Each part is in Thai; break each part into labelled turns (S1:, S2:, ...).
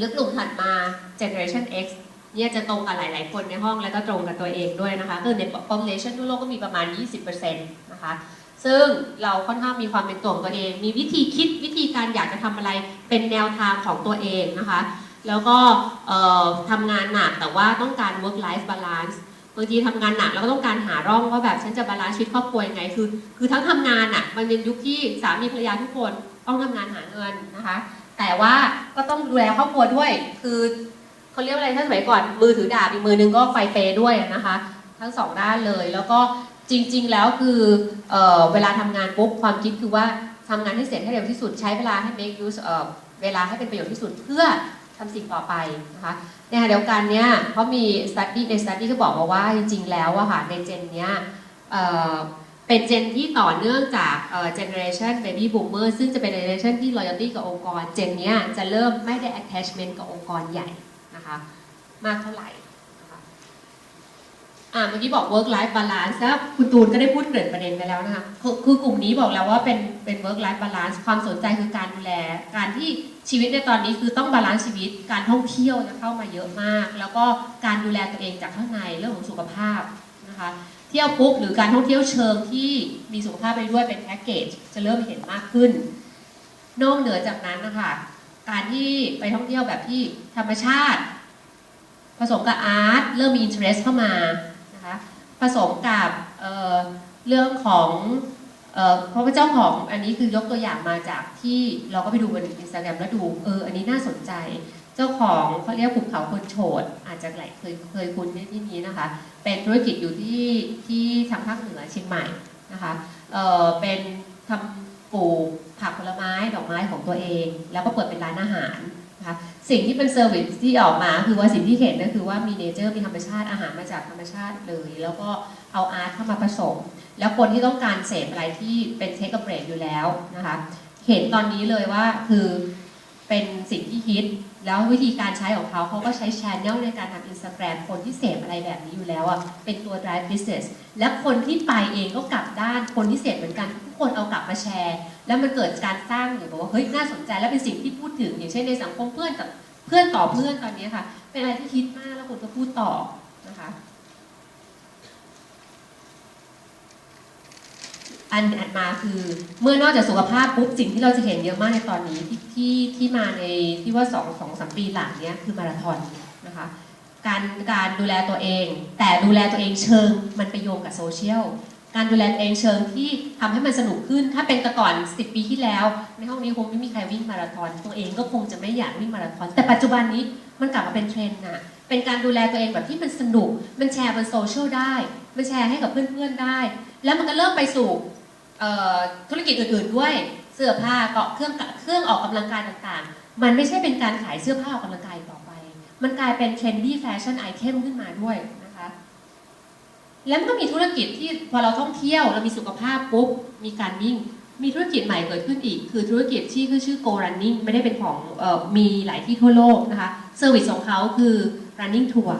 S1: หรือกลุ่มถัดมา generation X เนี่ยจะตรงกับหลาย ๆ คนในห้องแล้วก็ตรงกับตัวเองด้วยนะคะคือใน population ทั่วโลกก็มีประมาณ 20%นะคะซึ่งเราค่อนข้างมีความเป็นตัวของตัวเอง มีวิธีคิดวิธีการอยากจะทำอะไรเป็นแนวทางของตัวเองนะคะ แล้วก็ทำงานหนักแต่ว่าต้องการ work life balance บางทีทำงานหนักแล้วก็ต้องการหาร่องว่าแบบฉันจะบาลานซ์ชีวิตครอบครัวยังไงคือคือทั้งทำงานอะมันเป็นยุคที่สามีภรรยาทุกคนต้องทำงานหาเงินนะคะ แต่ว่าก็ต้องดูแลครอบครัวด้วย คือเขาเรียกว่าอะไรถ้าสมัยก่อน มือถือดาบอีกมือนึงก็ไฟเปย์ด้วยนะคะ ทั้งสองด้านเลย แล้วก็จริง ๆ แล้วคือเออเวลาทำงานปุ๊บความคิดคือว่าทำงานให้เสร็จให้เร็วที่สุดใช้เวลาให้ make use เออเวลาให้เป็นประโยชน์ที่สุดเพื่อทำสิ่งต่อไปนะคะในขณะเดียวกันเนี่ยเขามี study ใน study ก็บอกมาว่าจริง ๆ แล้วอะค่ะในเจนเนี้ย เป็นเจนที่ต่อเนื่องจากเอ่อ generation baby boomer ซึ่งจะเป็น generation ที่ loyalty กับองค์กร เจนนี้จะเริ่มไม่ได้ attachment กับองค์กรใหญ่นะคะมากเท่าไหร่ะะอ่าเมื่อกี้บอก work life balance แล้วคุณตูนก็ได้พูดเกริ่นประเด็นไปแล้วนะคะคคือกลุ่มนี้บอกแล้วว่าเป็นเป็น work life balance ความสนใจคือการดูแล การที่ชีวิตในตอนนี้คือต้องบาลานซ์ชีวิต การท่องเที่ยวจะเข้ามาเยอะมาก แล้วก็การดูแลตัวเองจากข้างในเรื่องของสุขภาพ นะคะ เที่ยวปุ๊บหรือการท่องเที่ยวเชิงที่มีสุขภาพไปด้วยเป็นแพ็กเกจจะเริ่มเห็นมากขึ้น นอกเหนือจากนั้นนะคะการที่ไปท่องเที่ยวแบบที่ธรรมชาติ ผสมกับอาร์ตเริ่มมีอินเทรสเข้ามานะคะผสมกับเเรื่องของเพราะว่าเจ้าของอันนี้คือยกตัวอย่างมาจากที่เราก็ไปดูบนอินสตาแกรมแล้วดูเอออันนี้น่าสนใจ เจ้าของเขาเรียกภูเขาคนโฉดอาจจะหลายเคยเคยคุ้นในที่นี้นะคะ เป็นธุรกิจอยู่ที่ที่ทางภาคเหนือเชียงใหม่นะคะเอ่อเป็นทำปลูกผักผลไม้ดอกไม้ของตัวเอง แล้วก็เปิดเป็นร้านอาหารนะคะสิ่งที่เป็นเซอร์วิสที่ออกมาคือว่าสิ่งที่เห็นก็คือว่ามีเนเจอร์มีธรรมชาติอาหารมาจากธรรมชาติเลย แล้วก็เอาอาร์ตเข้ามาผสม แล้วคนที่ต้องการเสพอะไรที่เป็นเทคกับเบรกอยู่แล้วนะคะเห็นตอนนี้เลยว่าคือ เป็นสิ่งที่ฮิต แล้ววิธีการใช้ของเขาเขาก็ใช้ช n นลในการทำอินสตาแกรมคนที่เสพอะไรแบบนี้อยู่แล้วอะเป็นตัว drive business และคนที่ไปเองก็กลับด้านคนที่เสพเหมือนกันทุกคนเอากลับมาแชร์ แล้วมันเกิดการสร้างอย่างบอกว่าเฮ้ยน่าสนใจและเป็นสิ่งที่พูดถึง อย่างเช่นในสังคมเพื่อนกับเพื่อนต่อเพื่อนตอนนี้ค่ะ เป็นอะไรที่ฮิตมากแล้วคนก็พูดต่อนะคะ อันอันมาคือ เมื่อนอกจากสุขภาพปุ๊บสิ่งที่เราจะเห็นเยอะมากในตอนนี้ที่ที่ที่มาในที่ว่าสองสองสามปีหลังเนี้ยคือมาราธอนนะคะการการดูแลตัวเอง แต่ดูแลตัวเองเชิงมันไปโยงกับโซเชียลการดูแลตัวเองเชิงที่ทำให้มันสนุกขึ้น ถ้าเป็นแต่ก่อน10 ปีที่แล้ว ในห้องนี้คงไม่มีใครวิ่งมาราธอน ตัวเองก็คงจะไม่อยากวิ่งมาราธอน แต่ปัจจุบันนี้มันกลับมาเป็นเทรนด์น่ะเป็นการดูแลตัวเองแบบที่มันสนุก มันแชร์บนโซเชียลได้ มันแชร์ให้กับเพื่อนๆได้ แล้วมันก็เริ่มไปสู่ ธุรกิจอื่นๆด้วยเสื้อผ้าเกาะเครื่องเครื่องออกกำลังกายต่างๆ มันไม่ใช่เป็นการขายเสื้อผ้าออกกำลังกายต่อไป มันกลายเป็น trendy fashion item ขึ้นมาด้วยนะคะ แล้วมันก็มีธุรกิจที่พอเราท่องเที่ยวเรามีสุขภาพปุ๊บมีการวิ่งมีธุรกิจใหม่เกิดขึ้นอีก คือธุรกิจที่คือชื่อ Go Running ไม่ได้เป็นของออมีหลายที่ทั่วโลกนะคะเซอร์วิสของเขาคือ running tour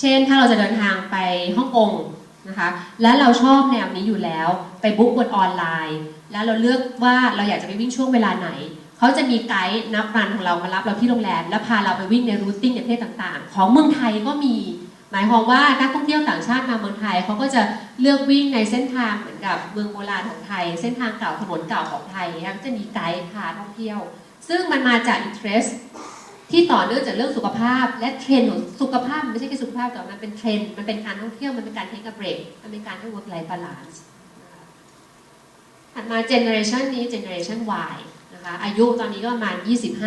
S1: เช่นถ้าเราจะเดินทางไปฮ่องกง นะคะ และเราชอบแนวนี้อยู่แล้ว ไปบุ๊กบนออนไลน์ แล้วเราเลือกว่าเราอยากจะไปวิ่งช่วงเวลาไหน เขาจะมีไกด์นับรันของเรามารับเราที่โรงแรม แล้วพาเราไปวิ่งในรูทติ้งในประเทศต่างๆ ของเมืองไทยก็มี หมายความว่านักท่องเที่ยวต่างชาติมาเมืองไทยเขาก็จะเลือกวิ่งในเส้นทางเหมือนกับเมืองโบราณของไทย เส้นทางเก่าถนนเก่าของไทยนะจะมีไกด์พาท่องเที่ยว ซึ่งมันมาจากอินเทรส ที่ต่อเนื่องจากเรื่องสุขภาพ และเทรนด์ของสุขภาพไม่ใช่แค่สุขภาพแต่มันเป็นเทรนด์มันเป็นการท่องเที่ยวมันเป็นการเทคกับเบรกมันเป็นการให้ work life balance นะคะถัดมา generation นี้ generation Y นะคะอายุตอนนี้ก็ประมาณ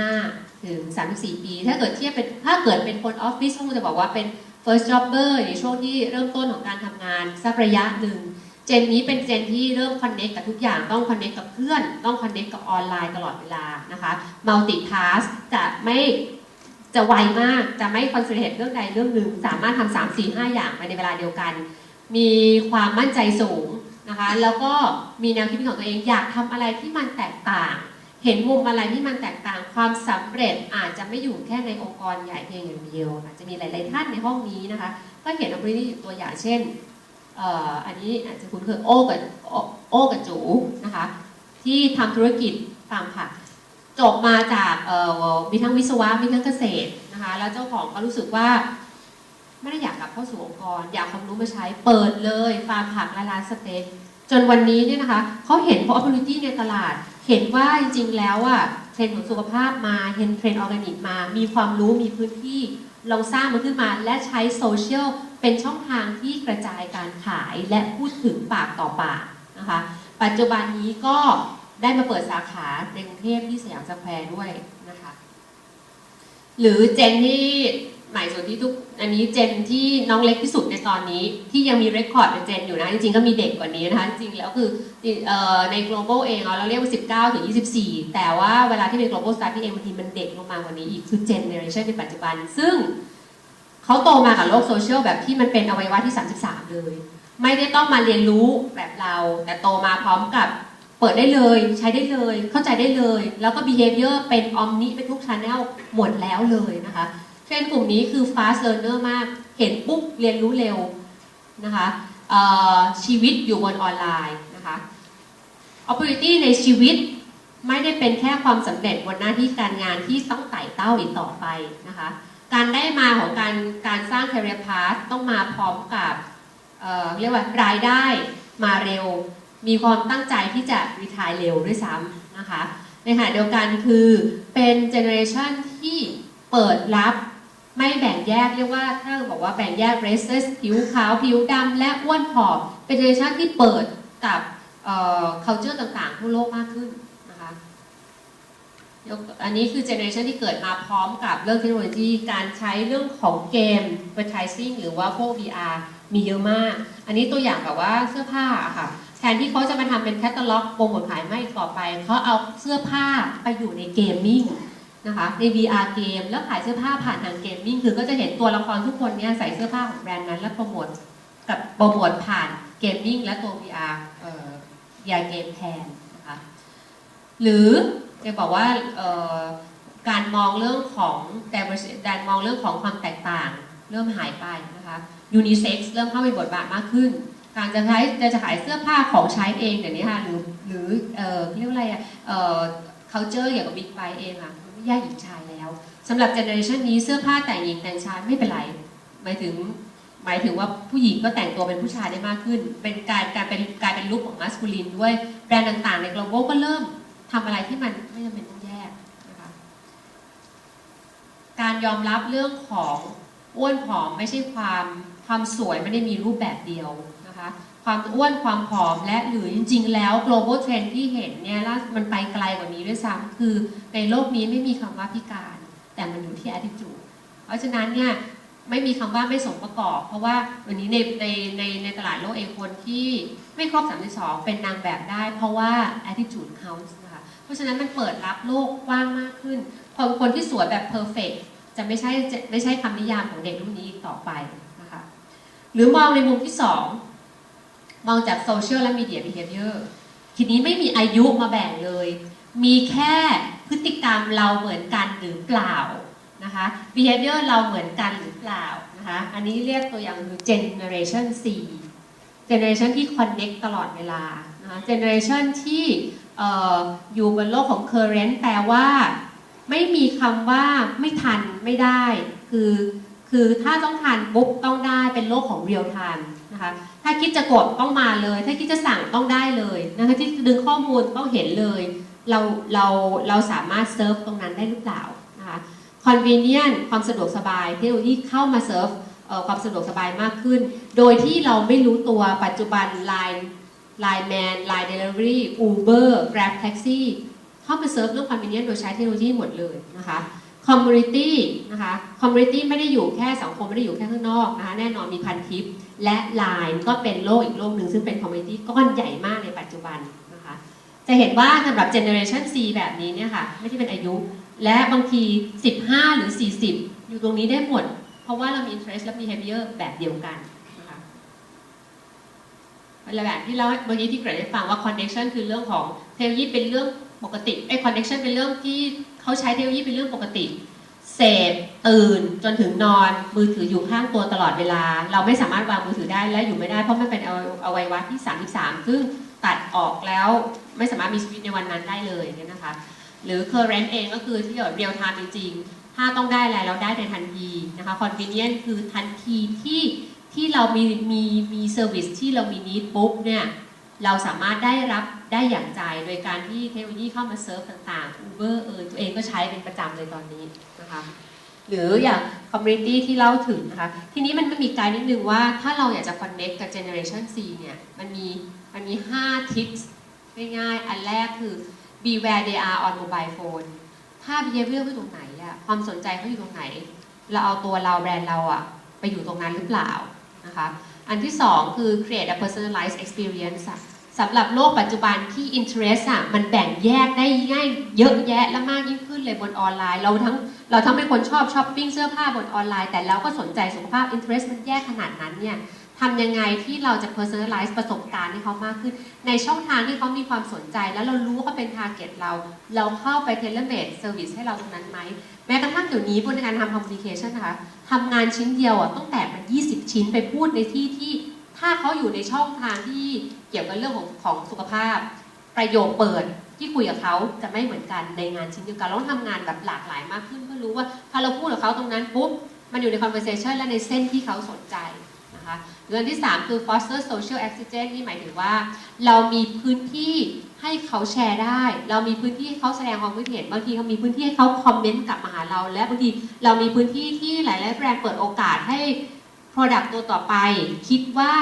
S1: 25 ถึง 34 ปี ถ้าเกิดเทียบเป็นถ้าเกิดเป็นคนออฟฟิศคงจะบอกว่าเป็น first jobber ในช่วงที่เริ่มต้นของการทำงานสักระยะหนึ่ง จนนี้เป็นเจนที่เริ่มคอนเน c t กับทุกอย่างต้องคอนเน c t กับเพื่อน ต้องคอนเน c t กับออนไลน์ตลอดเวลานะคะ multitask จะไม่จะไวมากจะไม่คอนเซนเทรตเรื่องใดเรื่องหนึ่ง สามารถทำสามสี่ห้าอย่างไปในเวลาเดียวกัน มีความมั่นใจสูงนะคะ แล้วก็มีแนวคิดของตัวเองอยากทำอะไรที่มันแตกต่าง เห็นมุมอะไรที่มันแตกต่างความสำเร็จอาจจะไม่อยู่แค่ในองค์กรใหญ่เพียงอย่างเดียวอาจจะมีหลาย ๆ ท่านในห้องนี้นะคะ ก็เห็นอัปริตัวอย่างเช่น อันนี้อาจจะคุ้นเคยโอ้กับโอ้กับจูนะคะ ที่ทำธุรกิจฟาร์มผักจบมาจากมีทั้งวิศวะมีทั้งเกษตรนะคะ แล้วเจ้าของก็รู้สึกว่าไม่ได้อยากกลับเข้าสู่องค์กร อยากความรู้มาใช้เปิดเลยฟาร์มผักและร้านสเต็กจนวันนี้เนี่ยนะคะเขาเห็น opportunity ในตลาด เห็นว่าจริงๆแล้วอะเทรนด์ของสุขภาพมาเห็นเทรนด์ออร์แกนิกมา มีความรู้มีพื้นที่ เราสร้างมันขึ้นมาและใช้โซเชียล เป็นช่องทางที่กระจายการขายและพูดถึงปากต่อปากนะคะ ปัจจุบันนี้ก็ได้มาเปิดสาขาในกรุงเทพที่สยามสแควร์ด้วยนะคะ หรือเจนที่หม่สุดที่ทุกอันนี้เจนที่น้องเล็กที่สุดในตอนนี้ที่ยังมีเรคคอร์ดเป็นเจนอยู่นะ จริงๆก็มีเด็กกว่านี้นะคะ จริงๆแล้วคือใน global เองเราเรียกว่า19 ถึง 24 แต่ว่าเวลาที่เป็น global startup เองบางทีมันเด็กลงมากว่านี้อีกคือ generation ในปัจจุบัน ซึ่ง เขาโตมากับโลกโซเชียลแบบที่มันเป็นอวัยวะที่ 33 เลย ไม่ได้ต้องมาเรียนรู้แบบเรา แต่โตมาพร้อมกับเปิดได้เลย ใช้ได้เลย เข้าใจได้เลย แล้วก็ behavior เป็น omni เป็นทุก channel หมดแล้วเลยนะคะเทรนกลุ่มนี้คือ fast learner มาก เห็นปุ๊บเรียนรู้เร็วนะคะชีวิตอยู่บนออนไลน์นะคะ opportunity ในชีวิตไม่ได้เป็นแค่ความสำเร็จบนหน้าที่การงานที่ต้องไต่เต้าอีกต่อไปนะคะ การได้มาของการการสร้าง career path ต้องมาพร้อมกับเเรียกว่ารายได้มาเร็ว มีความตั้งใจที่จะรีทายเร็วด้วยซ้ำนะคะในขณะเดียวกันคือเป็นเจเนอเรชันที่เปิดรับไม่แบ่งแยกเรียกว่าถ้าบอกว่าแบ่งแยก races ผิวขาวผิวดำและอ้วนผอมเป็นเจเนอเรชันที่เปิดกับเอ่อ culture ต่างๆ ทั่วโลกมากขึ้นนะคะ อันนี้คือเจเนอเรชันที่เกิดมาพร้อมกับเรื่องเทคโนโลยีการใช้เรื่องของเกม advertising หรือว่าพวก VR มีเยอะมาก อันนี้ตัวอย่างแบบว่าเสื้อผ้าค่ะ แทนที่เขาจะมาทำเป็นแคตตาล็อกโปรโมทขายไม่ต่อไป เขาเอาเสื้อผ้าไปอยู่ในเกมมิ่งนะคะ ใน VR เกม แล้วขายเสื้อผ้าผ่านทางเกมมิ่ง คือก็จะเห็นตัวละครทุกคนเนี่ยใส่เสื้อผ้าของแบรนด์นั้น แล้วโปรโมทกับโปรโมทผ่านเกมมิ่งและตัว VR เอ่อ VR เกมแทนนะคะ หรือ จะบอกว่าการมองเรื่องของ diversity การมองเรื่องของความแตกต่าง เริ่มหายไปนะคะ unisex เริ่มเข้าไปบทบาทมากขึ้น การจะใช้จะจะขายเสื้อผ้าของใช้เองเดี๋ยวนี้ค่ะหรือหรือเออเรียกว่าอะไรอะเอ่อ culture เกี่ยวกับบิ๊กไบเองอะมันไม่แยกหญิงชายแล้วสำหรับเจเนอเรชันนี้เสื้อผ้าแต่งหญิงแต่งชายไม่เป็นไรหมายถึงหมายถึงว่าผู้หญิงก็แต่งตัวเป็นผู้ชายได้มากขึ้น เป็นการการเป็นกลายเป็นลุคของมัสคูลินด้วยแบรนด์ต่างๆใน global ก็เริ่ม ทำอะไรที่มันไม่จำเป็นต้องแยกนะคะการยอมรับเรื่องของอ้วนผอมไม่ใช่ความความสวยไม่ได้มีรูปแบบเดียวนะคะความอ้วนความผอมและหรือจริง ๆ แล้ว global trend ที่เห็นเนี่ยล่ามันไปไกลกว่านี้ด้วยซ้ำคือในโลกนี้ไม่มีคำว่าพิการ แต่มันอยู่ที่ attitude เพราะฉะนั้นเนี่ยไม่มีคำว่าไม่สมประกอบ เพราะว่าวันนี้ในในในในตลาดโลกเองคนที่ไม่ครบ32 เป็นนางแบบได้ เพราะว่า attitude counts นะ ราะฉะนั้นมันเปิดรับโลกกว้างมากขึ้น คนคนที่สวยแบบ perfect จะไม่ใช่จะไม่ใช่คำนิยามของเด็กรุ่นนี้อีกต่อไปนะคะหรือมองในมุมที่สองมองจากโซเชียลและมีเดีย behavior ทีนี้ไม่มีอายุมาแบ่งเลย มีแค่พฤติกรรมเราเหมือนกันหรือเปล่านะคะ behavior เราเหมือนกันหรือเปล่านะคะ อันนี้เรียกตัวอย่างคือ generation C generation ที่ connect ตลอดเวลานะคะ generation ที่ ออยู่บนโลกของ current แปลว่า ไม่มีคำว่าไม่ทันไม่ได้ คือคือถ้าต้องทันปุ๊บต้องได้เป็นโลกของ real time นะคะถ้าคิดจะกดต้องมาเลย ถ้าคิดจะสั่งต้องได้เลยนะคะที่ดึงข้อมูลต้องเห็นเลยเราเราเราสามารถเซิร์ฟตรงนั้นได้หรือเปล่านะคะ convenient ความสะดวกสบายเทคโนโลยีเข้ามาเซิร์ฟความสะดวกสบายมากขึ้น โดยที่เราไม่รู้ตัวปัจจุบัน Line Line Man Line Delivery Uber Grab Taxi เข้ามาเซิร์ฟเรื่อง convenient โดยใช้เทคโนโลยีหมดเลยนะคะ community นะคะ community ไม่ได้อยู่แค่สังคมไม่ได้อยู่แค่ข้างนอกนะคะแน่นอนมีพันทิป และ Line ก็เป็นโลกอีกโลกหนึ่งซึ่งเป็น community ก้อนใหญ่มากในปัจจุบันนะคะจะเห็นว่าสำหรับ generation C แบบนี้เนี่ยค่ะไม่ใช่เป็นอายุ และบางที 15 หรือ 40 อยู่ตรงนี้ได้หมด เพราะว่าเรามี interest และมี behavior แบบเดียวกัน แล้วแบบที่เราเมื่อกี้ที่เกรดได้ฟังว่า connection คือเรื่องของเทคโนโลยีเป็นเรื่องปกติไอ้ connection เป็นเรื่องที่เขาใช้เทคโนโลยีเป็นเรื่องปกติเสพตื่นจนถึงนอนมือถืออยู่ข้างตัวตลอดเวลา เราไม่สามารถวางมือถือได้และอยู่ไม่ได้เพราะมันเป็นอวัยวะที่ 33 ซึ่งตัดออกแล้วไม่สามารถมีชีวิตในวันนั้นได้เลยเนี่ยนะคะ หรือ current เองก็คือที่แบบ real time จริงๆ ถ้าต้องได้อะไรเราได้ในทันทีนะคะ convenient คือทันทีที่ ที่เรามีมีมีเซอร์วิสที่เรามี need ปุ๊บเนี่ยเราสามารถได้รับได้อย่างใจโดยการที่เทคโนโลยีเข้ามาเซิร์ฟต่างๆ Uber เออตัวเองก็ใช้เป็นประจำเลยตอนนี้นะคะหรืออย่าง community ที่เล่าถึงนะคะทีนี้มันมันมีไกด์นิดนึงว่าถ้าเราอยากจะ connect กับ generation C เนี่ยมันมีมันมี5 tips ง่ายๆ อันแรกคือ be where they are on mobile phone ถ้า behavior เขาอยู่ตรงไหนอะความสนใจเขาอยู่ตรงไหน เราเอาตัวเราแบรนด์เราอะไปอยู่ตรงนั้นหรือเปล่า นะคะอันที่สองคือ create a personalized experience สำหรับโลกปัจจุบันที่ interest อะมันแบ่งแยกได้ง่ายเยอะแยะและมากยิ่งขึ้นเลยบนออนไลน์ เราทั้งเราทั้งเป็นคนชอบช้อปปิ้งเสื้อผ้าบนออนไลน์ แต่เราก็สนใจสุขภาพ interest มันแยกขนาดนั้นเนี่ย ทำยังไงที่เราจะ personalize ประสบการณ์ให้เขามากขึ้น ในช่องทางที่เขามีความสนใจ แล้วเรารู้ว่าเขาเป็น target เรา เราเข้าไป tailor made service ให้เราตรงนั้นไหม แม้กระทั่งเดี๋ยวนี้บนการทำ communication นะคะทำงานชิ้นเดียวอะต้องแตกเป็น 20 ชิ้นไปพูดในที่ที่ ถ้าเขาอยู่ในช่องทางที่เกี่ยวกับเรื่องของของสุขภาพ ประโยคเปิดที่คุยกับเขาจะไม่เหมือนกันในงานชิ้นเดียวกันเราต้องทำงานแบบหลากหลายมากขึ้นเพื่อรู้ว่าถ้าเราพูดกับเขาตรงนั้นปุ๊บมันอยู่ใน conversation และในเส้นที่เขาสนใจ นะคะเรื่องที่ 3 คือ foster social oxygen นี่หมายถึงว่า เรามีพื้นที่ให้เขาแชร์ได้ เรามีพื้นที่เขาแสดงความคิดเห็นบางทีเขามีพื้นที่ให้เขาคอมเมนต์กลับมาหาเรา และบางทีเรามีพื้นที่ที่หลายๆแบรนด์เปิดโอกาสให้ Product ตัวต่อไป คิดว่า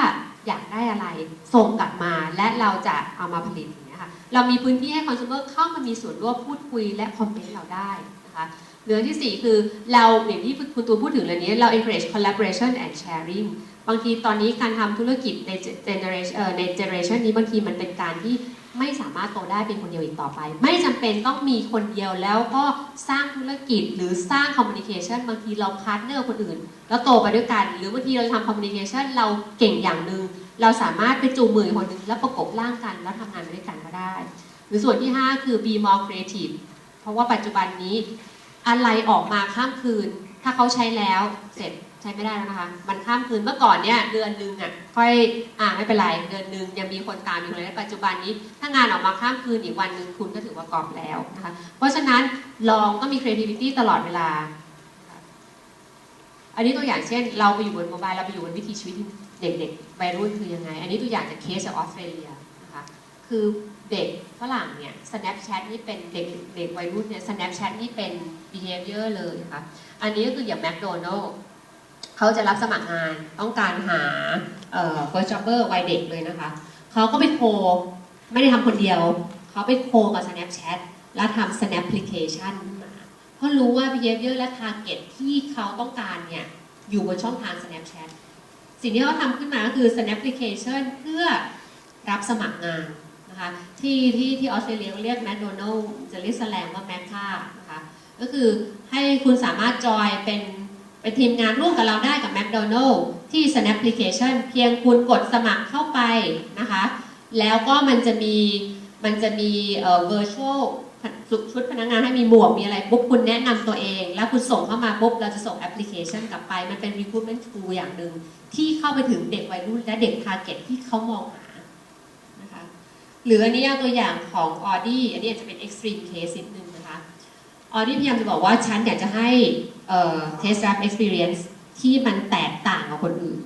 S1: อยากได้อะไรส่งกลับมาและเราจะเอามาผลิตอย่างเงี้ค่ะเรามีพื้นที่ให้คอน sumer เข้ามามีส่วนร่วมพูดคุยและคอมเมนต์เราได้นะคะเรื่องที่ 4 คือเราอย่างที่คุณตูนพูดถึงเรื่องนี้เรา encourage collaboration and sharing บางทีตอนนี้การทำธุรกิจใน generation เอ่อใน generation นี้บางทีมันเป็นการที่ไม่สามารถโตได้เป็นคนเดียวอีกต่อไป ไม่จำเป็นต้องมีคนเดียวแล้วก็สร้างธุรกิจหรือสร้าง communication บางทีเราพาร์ทเนอร์คนอื่น แล้วโตไปด้วยกัน หรือบางทีเราทำ communication เราเก่งอย่างหนึ่งเราสามารถไปจูงมือคนหนึ่งแล้วประกบร่างกันแล้วทำงานไปด้วยกันก็ได้ หรือส่วนที่ 5 คือ be more creative เพราะว่าปัจจุบันนี้อะไรออกมาข้ามคืน ถ้าเขาใช้แล้วเสร็จ ใช้ไม่ได้แล้วนะคะ มันข้ามคืนเมื่อก่อนเนี่ยเดือนหนึงอะค่อยอ่าไม่เป็นไรเดือนหนึงยังมีคนตามอยู่เลยปัจจุบันนี้ถ้างานออกมาข้ามคืนอีกวันหนึ่งคุณก็ถือว่ากรอบแล้วนะคะเพราะฉะนั้นลองก็มี creativity ตลอดเวลา อันนี้ตัวอย่างเช่น เราไปอยู่บนโมบายเราไปอยู่บนวิถีชีวิตเด็กๆวัยรุ่นคือยังไง อันนี้ตัวอย่างจากเคสจากออสเตรเลียนะคะคือเด็กฝรั่งเนี่ย Snapchat นี่เป็นเด็กเด็กวัยรุ่นเนี่ย Snapchat นี่เป็น behavior เลยนะคะอันนี้ก็คืออย่าง McDonald เขาจะรับสมัครงานต้องการหาเอ่อ first jobber วัยเด็กเลยนะคะเขาก็ไปโคไม่ได้ทำคนเดียว เขาไปโคกับ Snapchat แล้วทำ Snap application ขึ้นมาเพราะรู้ว่า behavior และ target ที่เขาต้องการเนี่ยอยู่บนช่องทาง Snapchat สิ่งที่เขาทำขึ้นมาก็คือ Snap application เพื่อรับสมัครงานนะคะที่ที่ที่ออสเตรเลียเรียก McDonald จะเรียกแสลงว่า m a c ค่านะคะก็คือให้คุณสามารถจอยเป็น เป็นทีมงานร่วมกับเราได้กับ McDonald ที่ Snap application เพียงคุณกดสมัครเข้าไปนะคะ แล้วก็มันจะมีมันจะมีเอ่อ virtual ชุดพนักงานให้มีหมวกมีอะไรปุ๊บคุณแนะนำตัวเอง แล้วคุณส่งเข้ามาปุ๊บเราจะส่งแอปพลิเคชันกลับไป มันเป็น recruitment tool อย่างหนึ่งที่เข้าไปถึงเด็กวัยรุ่นและเด็ก target ที่เขามองหานะคะหรืออันนี้เอาตัวอย่างของ Audi อันนี้อาจจะเป็น extreme case นิดนึง นะคะ Audi พยายามจะบอกว่าฉันอยากจะให้เอ่อ test drive experience ที่มันแตกต่างกับคนอื่น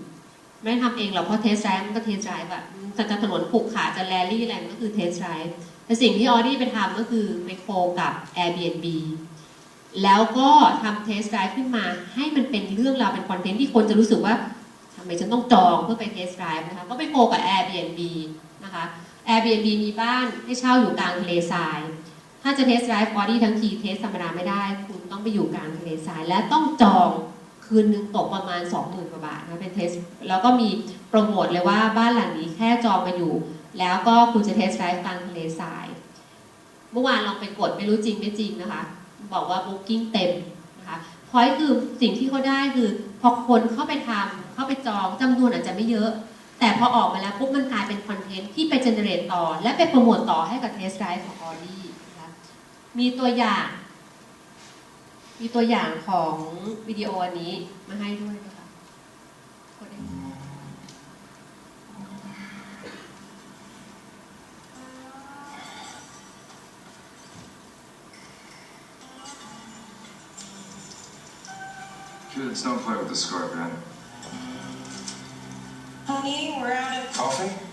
S1: ไม่ได้ทำเองหรอกเพราะ test drive มันก็ test drive แบบจะจะถนนผูกขาจะแรลลี่อะไรมันก็คือ test drive แต่สิ่งที่ออดี้ไปทำก็คือไปโคกับ Airbnb แล้วก็ทำ test drive ขึ้นมาให้มันเป็นเรื่องราวเป็นคอนเทนต์ที่คนจะรู้สึกว่าทำไมฉันต้องจองเพื่อไป test drive นะคะก็ไปโคกับ Airbnb นะคะ Airbnb มีบ้านให้เช่าอยู่กลางทะเลทราย ถ้าจะ test drive body ทั้งที test ธรรมดาไม่ได้ คุณต้องไปอยู่กลางทะเลทราย และต้องจองคืนหนึงตกประมาณ 20,000กว่าบาทนะเป็น test แล้วก็มีโปรโมทเลยว่าบ้านหลังนี้แค่จองมาอยู่ แล้วก็คุณจะเทสไดรฟ์กลางทะเลทราย เมื่อวานลองไปกดไม่รู้จริงไม่จริงนะคะ บอกว่า Booking เต็มนะคะพอยคือสิ่งที่เขาได้คือพอคนเข้าไปทำเข้าไปจองจำนวนอาจจะไม่เยอะ แต่พอออกมาแล้วปุ๊บมันกลายเป็นคอนเทนต์ที่ไปเจเนเรตต่อ และไปโปรโมทต่อให้กับเทสไดรฟ์ของออดี้ มีตัวอย่าง มีตัวอย่างของวิดีโออันนี้มาให้ด้วยนะคะกดได้
S2: ชื่อ Don't play with the scorpion.
S3: Honey, we're out of
S4: coffee.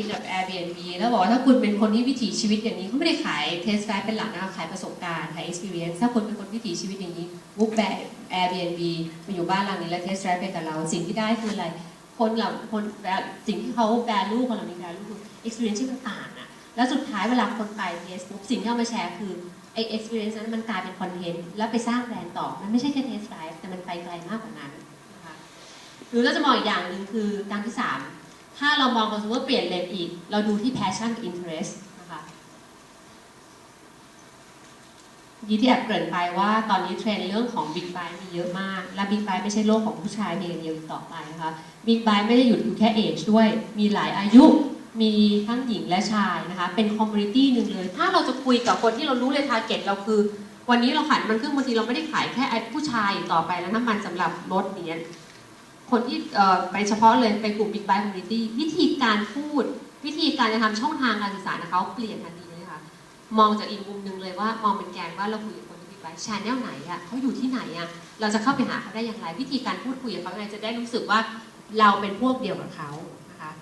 S1: ริงกับ Airbnb แล้วบอกว่าถ้าคุณเป็นคนที่วิถีชีวิตอย่างนี้เขาไม่ได้ขายเทสไ i เป็นหลักนะขายประสบการณ์ขาย experience ถ้าคุณเป็นคนวิถีชีวิตอย่างนี้บุ๊กแบบ Airbnb มาอยู่บ้านหลังนี้แล้วเทสไ i ไปกับเรา สิ่งที่ได้คืออะไร คนเหล่าคนแบบสิ่งที่เขา value คนเหล่านี้ value คือ experience ที่มันต่างอะแล้วสุดท้ายเวลาคนไปเทสปุ๊บสิ่งที่เอามาแชร์คือไอ experience นั้นมันกลายเป็นคอนเทนต์แล้วไปสร้างแบรนด์ต่อมันไม่ใช่แค่เทสไ i แต่มันไปไกลมากกว่านั้นนะคะหรือเราจะมองอีกอย่างหนึ่งคือการที่สาม ถ้าเรามองคอน sumer เปลี่ยนเลนอีก เราดูที่ passion กับ interest นะคะเมื่ที่แอบเกริ่นไปว่าตอนนี้เทรนเรื่องของ big bike มีเยอะมาก และ big bike ไม่ใช่โลกของผู้ชายเพียงเดียวอีกต่อไปนะคะ big bike ไม่ได้หยุดอยู่แค่ age ด้วย มีหลายอายุ มีทั้งหญิงและชายนะคะ เป็น community หนึ่งเลย ถ้าเราจะคุยกับคนที่เรารู้เลย target เราคือ วันนี้เราขายมันครื่องบางทีเราไม่ได้ขายแค่ผู้ชายต่อไปแล้วน้ำมันสำหรับรถเนี้ย คนที่ไปเฉพาะเลยเป็นกลุ่ม Big Bike Community วิธีการพูด วิธีการจะทำช่องทางการสื่อสารของเขาเปลี่ยนทันทีเลยค่ะมองจากอีกมุมหนึ่งเลยว่ามองเป็นแกนว่าเราคุยกับคนที่ Big Bike ชาแนลไหนอะเขาอยู่ที่ไหนอะเราจะเข้าไปหาเขาได้อย่างไร วิธีการพูดคุยกับเขาไงจะได้รู้สึกว่าเราเป็นพวกเดียวกับเขานะคะ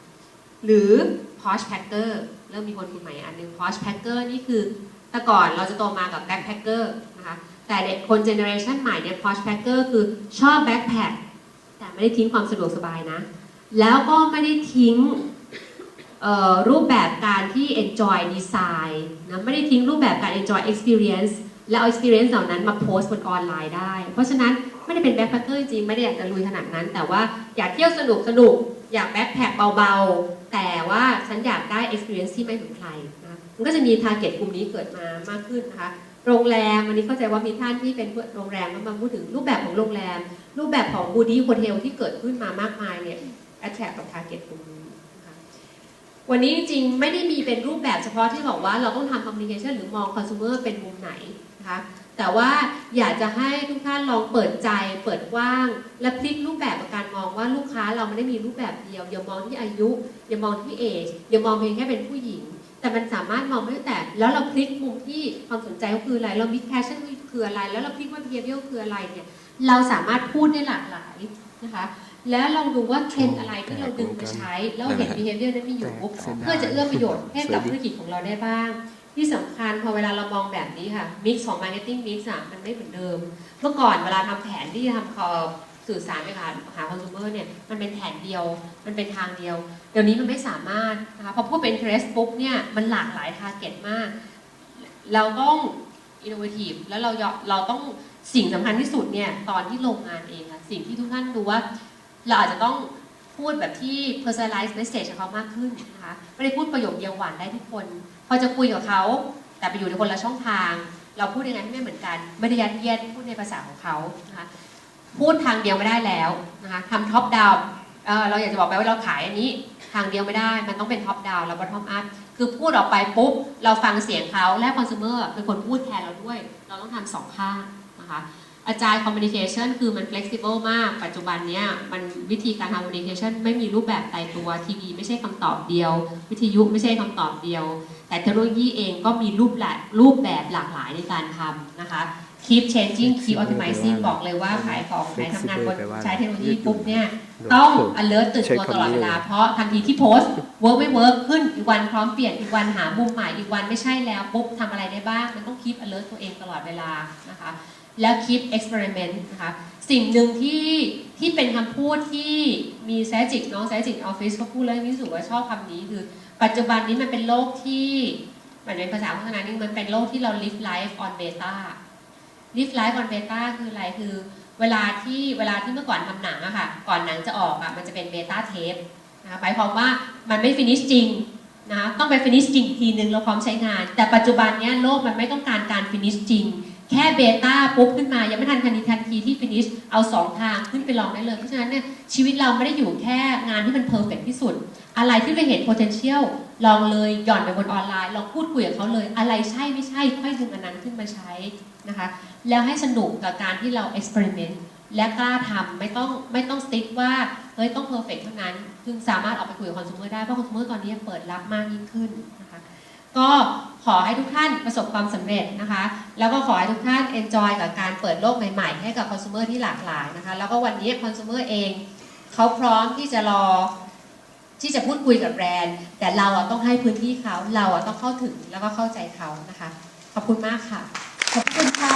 S1: หรือ Posh Packer เริ่มมีคนคุยใหม่อันหนึง Posh Packer นี่คือแต่ก่อนเราจะโตมากับ Backpacker นะคะแต่เด็กคนเจเนอเรชันใหม่เนี่ย Posh Packer คือชอบ Backpack แต่ ไม่ได้ทิ้งความสะดวกสบายนะ แล้วก็ไม่ได้ทิ้งรูปแบบการที่ enjoy design นะไม่ได้ทิ้งรูปแบบการ enjoy experience แล้วเอา experience เหล่านั้นมาโพสต์บนออนไลน์ได้ เพราะฉะนั้นไม่ได้เป็น backpacker จริง ไม่ได้อยากจะลุยขนาดนั้น แต่ว่าอยากเที่ยวสนุกสนุก อยาก backpack เบาๆ แต่ว่าฉันอยากได้ experience ที่ไม่เหมือนใครนะมันก็จะมี target กลุ่มนี้เกิดมามากขึ้นนะคะ โรงแรมวันนี้เข้าใจว่ามีท่านที่เป็นโรงแรมก็มาพูดถึงรูปแบบของโรงแรม รูปแบบของบูดี้โฮเทลที่เกิดขึ้นมามากมายเนี่ย attract กับ target กลุ่มนี้นะคะวันนี้จริงๆไม่ได้มีเป็นรูปแบบเฉพาะที่บอกว่าเราต้องทำ communication หรือมอง consumer เป็นมุมไหนนะคะแต่ว่าอยากจะให้ทุกท่านลองเปิดใจเปิดกว้าง และพลิกรูปแบบการมองว่าลูกค้าเราไม่ได้มีรูปแบบเดียวอย่ามองที่อายุ อย่ามองที่เอจอย่ามองเพียงแค่เป็นผู้หญิง แต่มันสามารถมองไม่ได้แต่ แล้วเราพลิกมุมที่ความสนใจก็คืออะไรเรามี passion คืออะไร แล้วเราพลิกว่า behavior คืออะไรเนี่ยเราสามารถพูดได้หลากหลายนะคะแล้วลองดูว่าเทรนด์อะไรที่เราดึงมาใช้ แล้วเห็น behavior นั้นมีอยู่เพื่อจะเอื้อประโยชน์ให้กับธุรกิจของเราได้บ้าง ที่สำคัญพอเวลาเรามองแบบนี้ค่ะ mix ของ marketing mix อะมันไม่เหมือนเดิม เมื่อก่อนเวลาทำแผนที่จะทำคอ สื่อสารไปหาหา consumer เนี่ยมันเป็นแผนเดียว มันเป็นทางเดียว เดี๋ยวนี้มันไม่สามารถนะคะพอพูดเป็น interest ปุ๊บเนี่ยมันหลากหลาย target มาก เราต้อง innovative แล้วเราเราต้องสิ่งสำคัญที่สุดเนี่ยตอนที่ลงงานเองอะสิ่งที่ทุกท่านดูว่าเราอาจจะต้องพูดแบบที่ personalized message กับเขามากขึ้นนะคะไม่ได้พูดประโยคเดียวหวานได้ทุกคน พอจะคุยกับเขาแต่ไปอยู่ในคนละช่องทาง เราพูดยังไงให้ไม่เหมือนกัน ไม่ได้ยัดเยียดพูดในภาษาของเขานะคะ พูดทางเดียวไม่ได้แล้วนะคะทำท็อปดาวเราอยากจะบอกไปว่าเราขายอันนี้ทางเดียวไม่ได้ มันต้องเป็นท็อปดาวแล้วบอททอมอัพคือพูดออกไปปุ๊บ เราฟังเสียงเขาและคอน sumer เป็นคนพูดแทนเราด้วย เราต้องทำสองข้างนะคะอาจารย์ communication คือมัน flexible มาก ปัจจุบันเนี้ยมันวิธีการทำ communication ไม่มีรูปแบบตายตัวทีวีไม่ใช่คำตอบเดียว วิทยุไม่ใช่คำตอบเดียว แต่เทคโนโลยีเองก็มีรูปแบบรูปแบบหลากหลายในการทำนะคะ keep changing keep optimizing บอกเลยว่าขายของขายทำงานบนใช้เทคโนโลยีปุ๊บเนี่ย ต้อง alert ตื่นตัวตลอดเวลา เพราะทันทีที่โพสต์ work ไม่ work ขึ้นอีกวันพร้อมเปลี่ยนอีกวันหามุมใหม่อีกวันไม่ใช่แล้วปุ๊บทำอะไรได้บ้าง มันต้อง keep alert ตัวเองตลอดเวลานะคะ แล้ว keep experiment นะคะสิ่งหนึ่งที่ที่เป็นคำพูดที่มีแซจิกน้องแซจิกออฟฟิศเขาพูดแล้วมีรู้สึกว่าชอบคำนี้คือ ปัจจุบันนี้มันเป็นโลกที่มันเป็นภาษาโฆษณานี่มันเป็นโลกที่เรา live life on beta live life on beta คืออะไรคือเวลาที่เวลาที่เมื่อก่อนทำหนังอะค่ะก่อนหนังจะออกอะมันจะเป็นเบต้าเทปนะคะหมายความว่ามันไม่ฟินิชจริงนะคะต้องไปฟินิชจริงทีนึงเราพร้อมใช้งาน แต่ปัจจุบันเนี้ยโลกมันไม่ต้องการการฟินิชจริง แค่เบต้าปุ๊บขึ้นมา ยังไม่ทันทันทีทันทีที่ฟินิชเอาสองทางขึ้นไปลองได้เลย เพราะฉะนั้นเนี่ยชีวิตเราไม่ได้อยู่แค่งานที่มันเพอร์เฟกที่สุด อะไรที่เราเห็น potential ลองเลยหย่อนไปบนออนไลน์ ลองพูดคุยกับเขาเลย อะไรใช่ไม่ใช่ค่อยดึงอันนั้นขึ้นมาใช้นะคะแล้วให้สนุกกับการที่เรา experiment และกล้าทำไม่ต้องไม่ต้องสติ๊กว่าเฮ้ยต้องเพอร์เฟกเท่านั้นถึงสามารถออกไปคุยกับคอน sumer ได้เพราะคอน sumer ตอนนี้เปิดรับมากยิ่งขึ้นนะคะ ก็ขอให้ทุกท่านประสบความสำเร็จนะคะ แล้วก็ขอให้ทุกท่านเอนจอยกับการเปิดโลกใหม่ๆ ให้กับคอน sumer ที่หลากหลายนะคะ แล้วก็วันนี้คอน sumer เองเขาพร้อมที่จะรอที่จะพูดคุยกับแบรนด์ แต่เราอะต้องให้พื้นที่เขาเราอะต้องเข้าถึงแล้วก็เข้าใจเขานะคะ ขอบคุณมากค่ะ ขอบคุณค่ะ